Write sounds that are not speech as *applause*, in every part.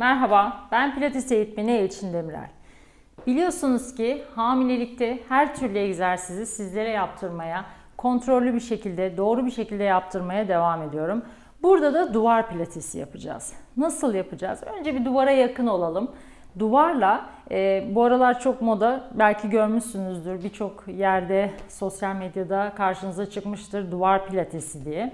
Merhaba, ben Pilates eğitmeni Elçin Demirel. Biliyorsunuz ki hamilelikte her türlü egzersizi sizlere yaptırmaya, kontrollü bir şekilde, doğru bir şekilde yaptırmaya devam ediyorum. Burada da duvar pilatesi yapacağız. Nasıl yapacağız? Önce bir duvara yakın olalım. Duvarla, e, bu aralar çok moda, belki görmüşsünüzdür birçok yerde sosyal medyada karşınıza çıkmıştır duvar pilatesi diye.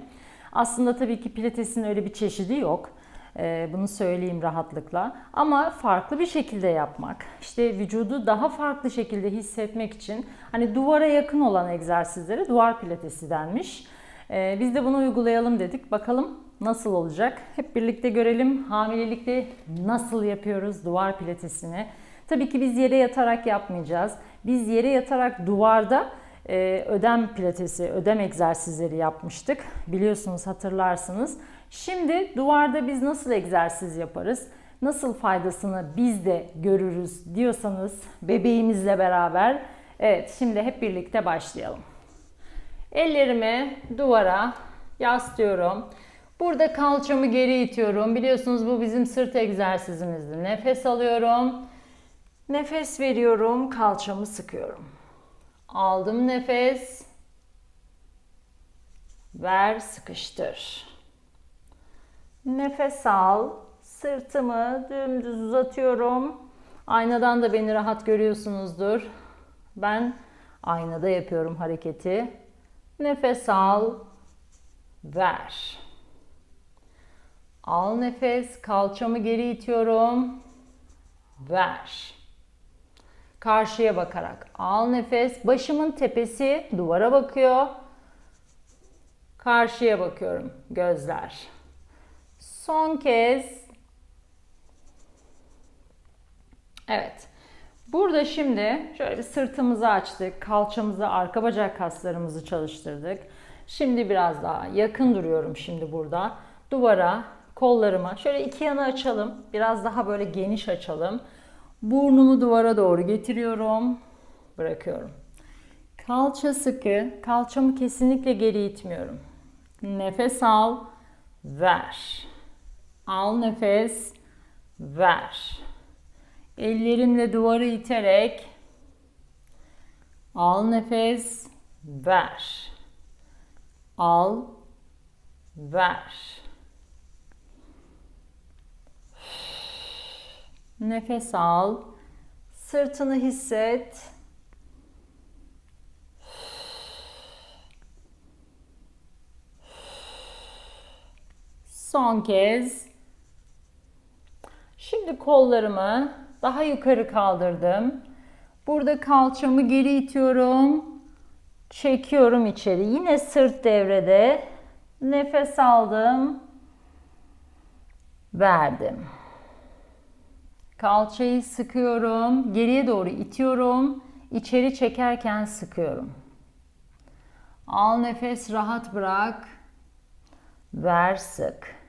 Aslında tabii ki pilatesin öyle bir çeşidi yok. Ee, bunu söyleyeyim rahatlıkla. Ama farklı bir şekilde yapmak, işte vücudu daha farklı şekilde hissetmek için hani duvara yakın olan egzersizlere duvar pilatesi denmiş. Ee, biz de bunu uygulayalım dedik. Bakalım nasıl olacak? Hep birlikte görelim. Hamilelikte nasıl yapıyoruz duvar pilatesini? Tabii ki biz yere yatarak yapmayacağız. Biz yere yatarak duvarda e, ödem pilatesi, ödem egzersizleri yapmıştık. Biliyorsunuz hatırlarsınız. Şimdi duvarda biz nasıl egzersiz yaparız? Nasıl faydasını biz de görürüz diyorsanız bebeğimizle beraber evet şimdi hep birlikte başlayalım. Ellerimi duvara yaslıyorum. Burada kalçamı geri itiyorum. Biliyorsunuz bu bizim sırt egzersizimizdi. Nefes alıyorum. Nefes veriyorum. Kalçamı sıkıyorum. Aldım nefes. Ver, sıkıştır. Nefes al. Sırtımı dümdüz uzatıyorum. Aynadan da beni rahat görüyorsunuzdur. Ben aynada yapıyorum hareketi. Nefes al. Ver. Al nefes. Kalçamı geri itiyorum. Ver. Karşıya bakarak al nefes. Başımın tepesi duvara bakıyor. Karşıya bakıyorum. Gözler. Son kez. Evet. Burada şimdi şöyle bir sırtımızı açtık. Kalçamızı, arka bacak kaslarımızı çalıştırdık. Şimdi biraz daha yakın duruyorum şimdi burada. Duvara, kollarımı şöyle iki yana açalım. Biraz daha böyle geniş açalım. Burnumu duvara doğru getiriyorum. Bırakıyorum. Kalça sıkı. Kalçamı kesinlikle geri itmiyorum. Nefes al. Ver. Al nefes. Ver. Ellerimle duvarı iterek al nefes. Ver. Al. Ver. Nefes al. Sırtını hisset. Son kez. Şimdi kollarımı daha yukarı kaldırdım. Burada kalçamı geri itiyorum. Çekiyorum içeri. Yine sırt devrede. Nefes aldım. Verdim. Kalçayı sıkıyorum. Geriye doğru itiyorum. İçeri çekerken sıkıyorum. Al nefes rahat bırak. Ver sık.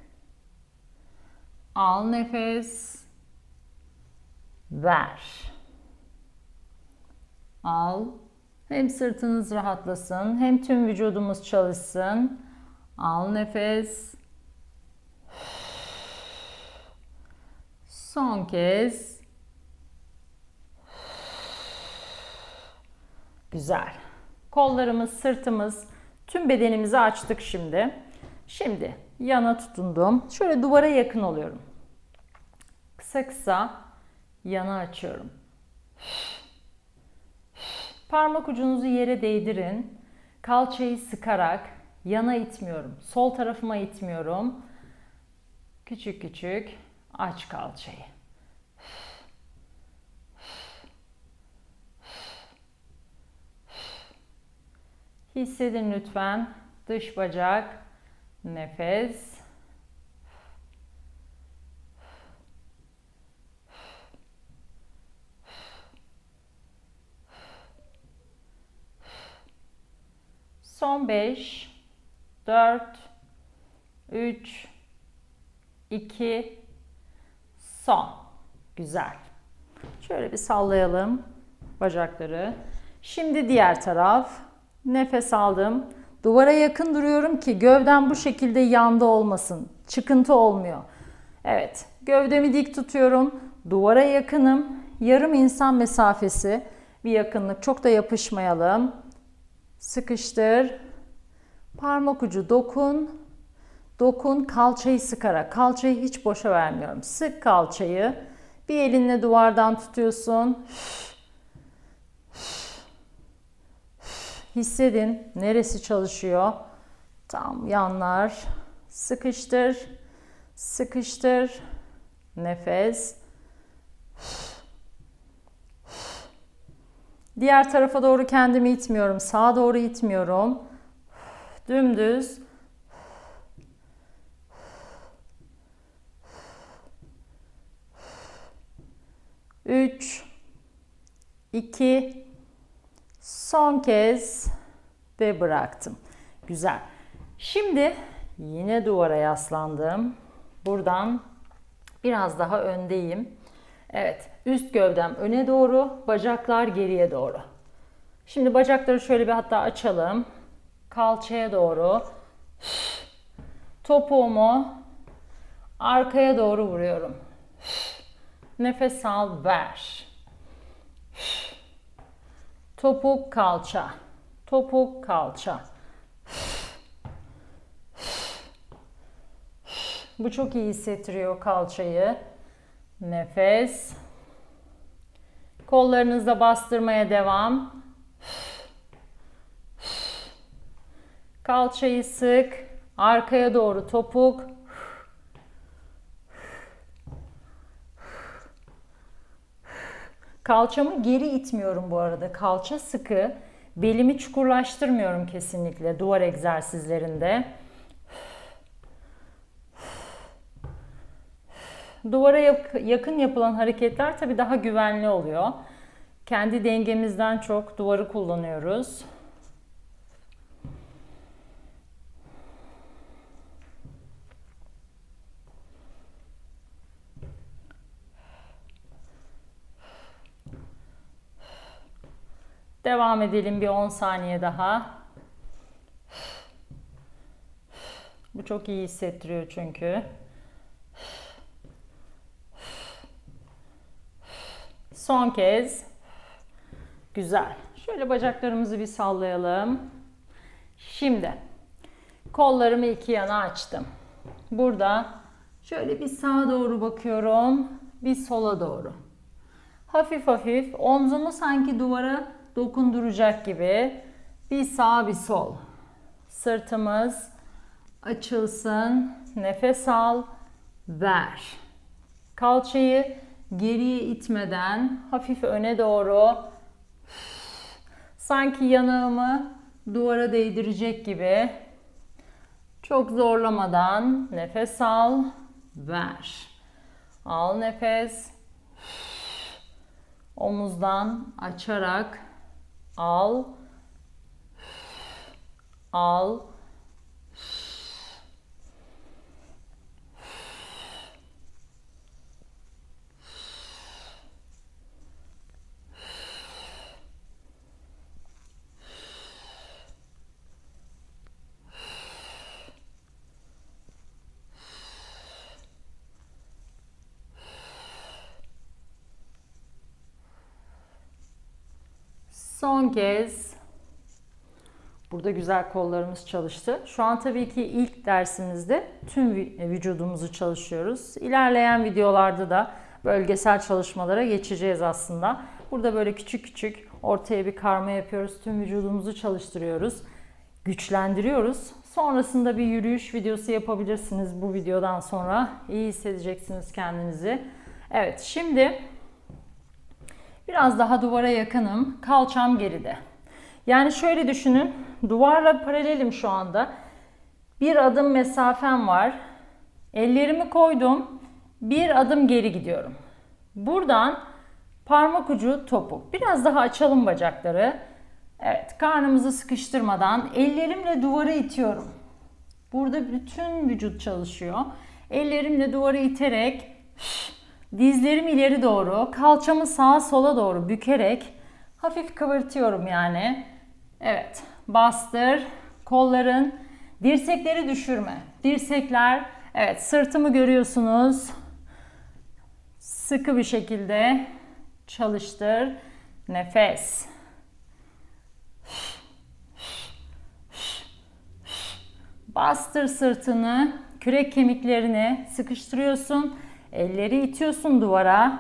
Al nefes. Ver. Al. Hem sırtınız rahatlasın, hem tüm vücudumuz çalışsın. Al nefes. Son kez. Güzel. Kollarımız, sırtımız, tüm bedenimizi açtık şimdi. Şimdi yana tutundum. Şöyle duvara yakın oluyorum. Kısa kısa yana açıyorum. Parmak ucunuzu yere değdirin. Kalçayı sıkarak yana itmiyorum. Sol tarafıma itmiyorum. Küçük küçük aç kalçayı. Hissedin lütfen dış bacak, nefes. Son 5, 4, 3, 2, son. Güzel. Şöyle bir sallayalım bacakları. Şimdi diğer taraf. Nefes aldım. Duvara yakın duruyorum ki gövdem bu şekilde yanda olmasın. Çıkıntı olmuyor. Evet. Gövdemi dik tutuyorum. Duvara yakınım. Yarım insan mesafesi bir yakınlık. Çok da yapışmayalım. Sıkıştır. Parmak ucu dokun. Dokun kalçayı sıkarak. Kalçayı hiç boşa vermiyorum. Sık kalçayı. Bir elinle duvardan tutuyorsun. Hissedin neresi çalışıyor. Tam yanlar. Sıkıştır. Sıkıştır. Nefes. Diğer tarafa doğru kendimi itmiyorum. Sağa doğru itmiyorum. Dümdüz. Üç, iki, son kez ve bıraktım. Güzel. Şimdi yine duvara yaslandım. Buradan biraz daha öndeyim. Evet, üst gövdem öne doğru, bacaklar geriye doğru. Şimdi bacakları şöyle bir hatta açalım. Kalçaya doğru. Topuğumu arkaya doğru vuruyorum. Nefes al, ver. Topuk kalça. Topuk kalça. Bu çok iyi hissettiriyor kalçayı. Nefes. Kollarınızla bastırmaya devam. Kalçayı sık. Arkaya doğru topuk. Kalçamı geri itmiyorum bu arada. Kalça sıkı. Belimi çukurlaştırmıyorum kesinlikle duvar egzersizlerinde. Duvara yakın yapılan hareketler tabi daha güvenli oluyor. Kendi dengemizden çok duvarı kullanıyoruz. Devam edelim bir 10 saniye daha. Bu çok iyi hissettiriyor çünkü. Son kez. Güzel. Şöyle bacaklarımızı bir sallayalım. Şimdi kollarımı iki yana açtım. Burada şöyle bir sağa doğru bakıyorum, bir sola doğru. Hafif hafif omzumu sanki duvara dokunduracak gibi bir sağ bir sol. Sırtımız açılsın. Nefes al, ver. Kalçayı geriye itmeden hafif öne doğru sanki yanağımı duvara değdirecek gibi çok zorlamadan nefes al, ver. Al nefes. Omuzdan açarak al. Al. Son kez. Burada güzel kollarımız çalıştı. Şu an tabii ki ilk dersimizde tüm vücudumuzu çalışıyoruz. İlerleyen videolarda da bölgesel çalışmalara geçeceğiz aslında. Burada böyle küçük küçük ortaya bir karma yapıyoruz. Tüm vücudumuzu çalıştırıyoruz. Güçlendiriyoruz. Sonrasında bir yürüyüş videosu yapabilirsiniz bu videodan sonra. İyi hissedeceksiniz kendinizi. Evet şimdi Biraz daha duvara yakınım. Kalçam geride. Yani şöyle düşünün. Duvarla paralelim şu anda. Bir adım mesafem var. Ellerimi koydum. Bir adım geri gidiyorum. Buradan parmak ucu topuk. Biraz daha açalım bacakları. Evet, karnımızı sıkıştırmadan ellerimle duvara itiyorum. Burada bütün vücut çalışıyor. Ellerimle duvara iterek Dizlerim ileri doğru, kalçamı sağa sola doğru bükerek hafif kıvırtıyorum yani. Evet, bastır. Kolların dirsekleri düşürme. Dirsekler Evet sırtımı görüyorsunuz. Sıkı bir şekilde çalıştır. Nefes. Bastır sırtını, kürek kemiklerini sıkıştırıyorsun. Elleri itiyorsun duvara.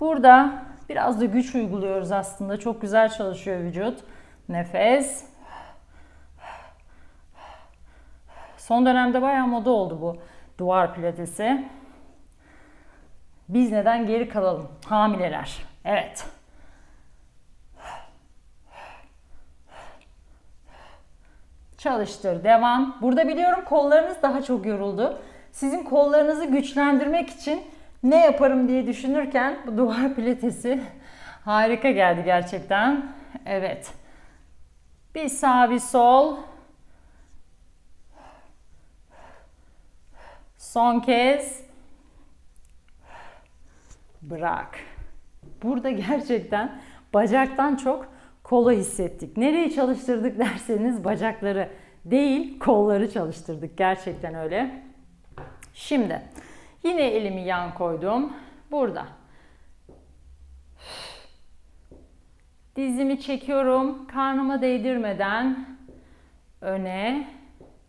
Burada biraz da güç uyguluyoruz aslında. Çok güzel çalışıyor vücut. Nefes. Son dönemde bayağı moda oldu bu duvar pilatesi. Biz neden geri kalalım? Hamileler. Evet. Çalıştır. Devam. Burada biliyorum kollarınız daha çok yoruldu. Sizin kollarınızı güçlendirmek için ne yaparım diye düşünürken bu duvar pilatesi *laughs* harika geldi gerçekten. Evet. Bir sağ bir sol. Son kez. Bırak. Burada gerçekten bacaktan çok kolu hissettik. Nereyi çalıştırdık *laughs* derseniz bacakları değil kolları çalıştırdık. Gerçekten öyle. Şimdi yine elimi yan koydum. Burada. Dizimi çekiyorum. Karnıma değdirmeden öne.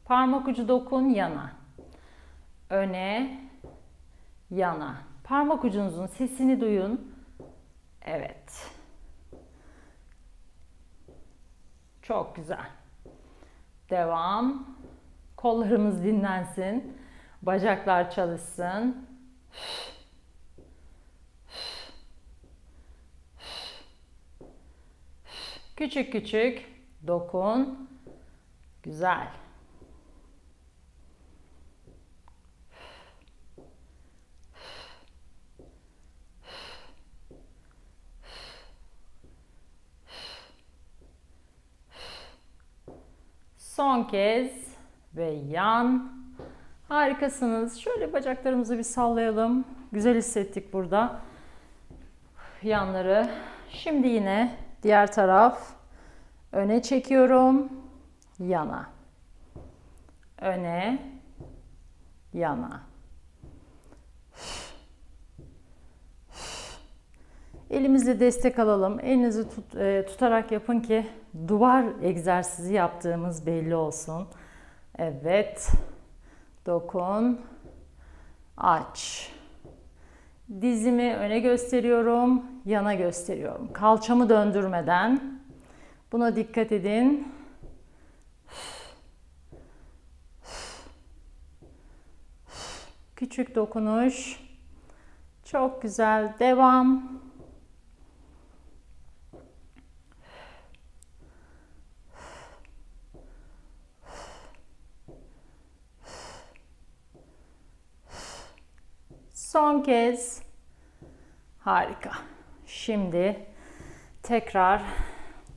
Parmak ucu dokun yana. Öne, yana. Parmak ucunuzun sesini duyun. Evet. Çok güzel. Devam. Kollarımız dinlensin. Bacaklar çalışsın. Küçük küçük dokun. Güzel. Son kez ve yan. Harikasınız. Şöyle bacaklarımızı bir sallayalım. Güzel hissettik burada. Yanları. Şimdi yine diğer taraf. Öne çekiyorum. Yana. Öne. Yana. Elimizle destek alalım. Elinizi tut, e, tutarak yapın ki duvar egzersizi yaptığımız belli olsun. Evet. Dokun. Aç. Dizimi öne gösteriyorum, yana gösteriyorum. Kalçamı döndürmeden. Buna dikkat edin. Küçük dokunuş. Çok güzel. Devam. Son kez. Harika. Şimdi tekrar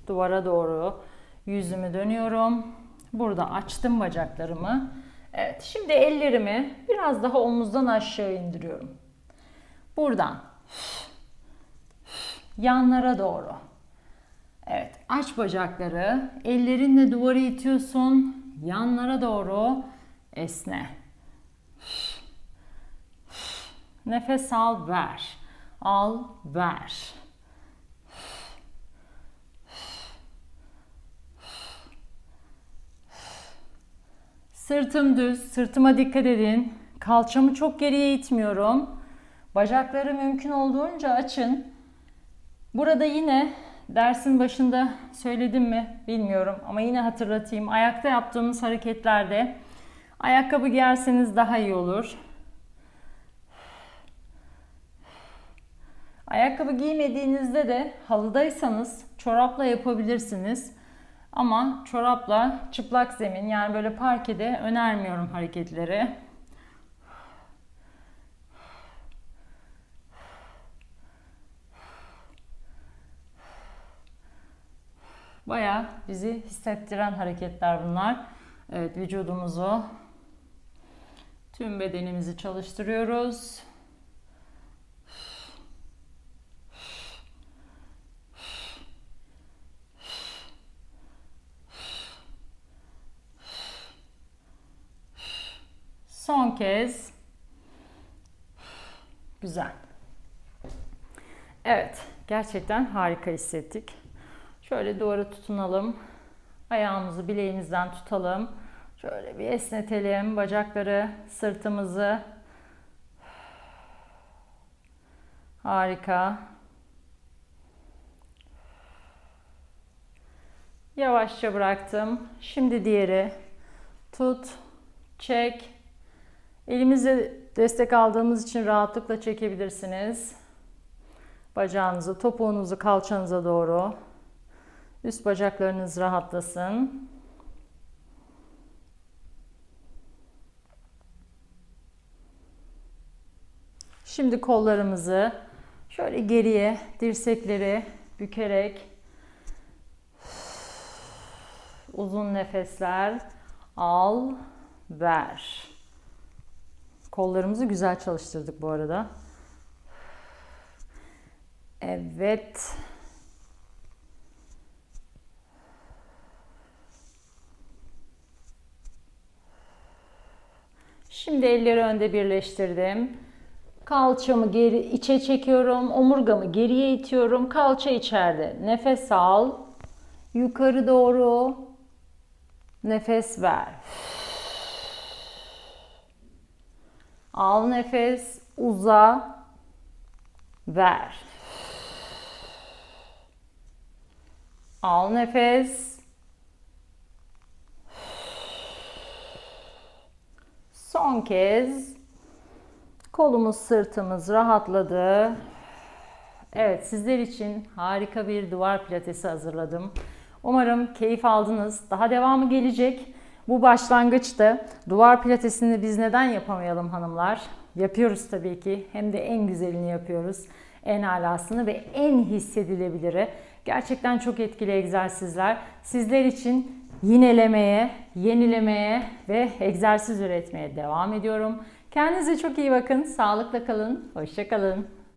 duvara doğru yüzümü dönüyorum. Burada açtım bacaklarımı. Evet, şimdi ellerimi biraz daha omuzdan aşağı indiriyorum. Buradan yanlara doğru. Evet, aç bacakları. Ellerinle duvarı itiyorsun. Yanlara doğru esne. Nefes al, ver. Al, ver. Sırtım düz, sırtıma dikkat edin. Kalçamı çok geriye itmiyorum. Bacakları mümkün olduğunca açın. Burada yine dersin başında söyledim mi bilmiyorum ama yine hatırlatayım. Ayakta yaptığımız hareketlerde ayakkabı giyerseniz daha iyi olur. Ayakkabı giymediğinizde de halıdaysanız çorapla yapabilirsiniz. Ama çorapla çıplak zemin yani böyle parkede önermiyorum hareketleri. Baya bizi hissettiren hareketler bunlar. Evet vücudumuzu tüm bedenimizi çalıştırıyoruz. Son kez. Güzel. Evet, gerçekten harika hissettik. Şöyle duvara tutunalım. Ayağımızı bileğimizden tutalım. Şöyle bir esnetelim bacakları, sırtımızı. Harika. Yavaşça bıraktım. Şimdi diğeri. Tut, çek. Elimizle destek aldığımız için rahatlıkla çekebilirsiniz. Bacağınızı, topuğunuzu kalçanıza doğru. Üst bacaklarınız rahatlasın. Şimdi kollarımızı şöyle geriye, dirsekleri bükerek uzun nefesler al, ver. Kollarımızı güzel çalıştırdık bu arada. Evet. Şimdi elleri önde birleştirdim. Kalçamı geri içe çekiyorum. Omurgamı geriye itiyorum. Kalça içeride. Nefes al. Yukarı doğru. Nefes ver. Al nefes. Uza. Ver. Al nefes. Son kez kolumuz sırtımız rahatladı. Evet sizler için harika bir duvar pilatesi hazırladım. Umarım keyif aldınız. Daha devamı gelecek. Bu başlangıçtı. Duvar pilatesini biz neden yapamayalım hanımlar? Yapıyoruz tabii ki. Hem de en güzelini yapıyoruz. En alasını ve en hissedilebiliri. Gerçekten çok etkili egzersizler. Sizler için yinelemeye, yenilemeye ve egzersiz üretmeye devam ediyorum. Kendinize çok iyi bakın. Sağlıkla kalın. Hoşça kalın.